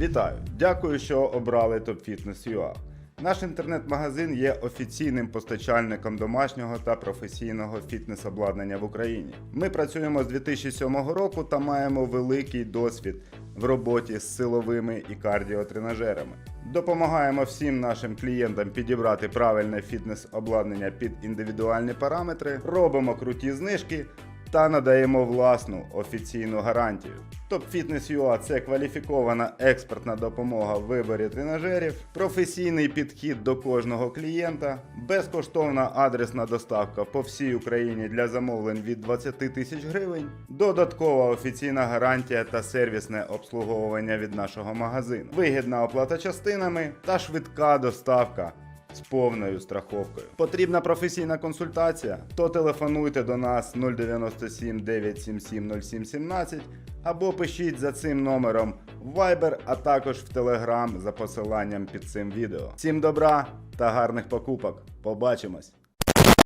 Вітаю! Дякую, що обрали Top Fitness UA. Наш інтернет-магазин є офіційним постачальником домашнього та професійного фітнес-обладнання в Україні. Ми працюємо з 2007 року та маємо великий досвід в роботі з силовими і кардіотренажерами. Допомагаємо всім нашим клієнтам підібрати правильне фітнес-обладнання під індивідуальні параметри, робимо круті знижки та надаємо власну офіційну гарантію. Top Fitness UA – це кваліфікована експертна допомога в виборі тренажерів, професійний підхід до кожного клієнта, безкоштовна адресна доставка по всій Україні для замовлень від 20 тисяч гривень, додаткова офіційна гарантія та сервісне обслуговування від нашого магазину, вигідна оплата частинами та швидка доставка з повною страховкою. Потрібна професійна консультація? То телефонуйте до нас 097 977 0717 або пишіть за цим номером в Viber, а також в Telegram за посиланням під цим відео. Всім добра та гарних покупок. Побачимось!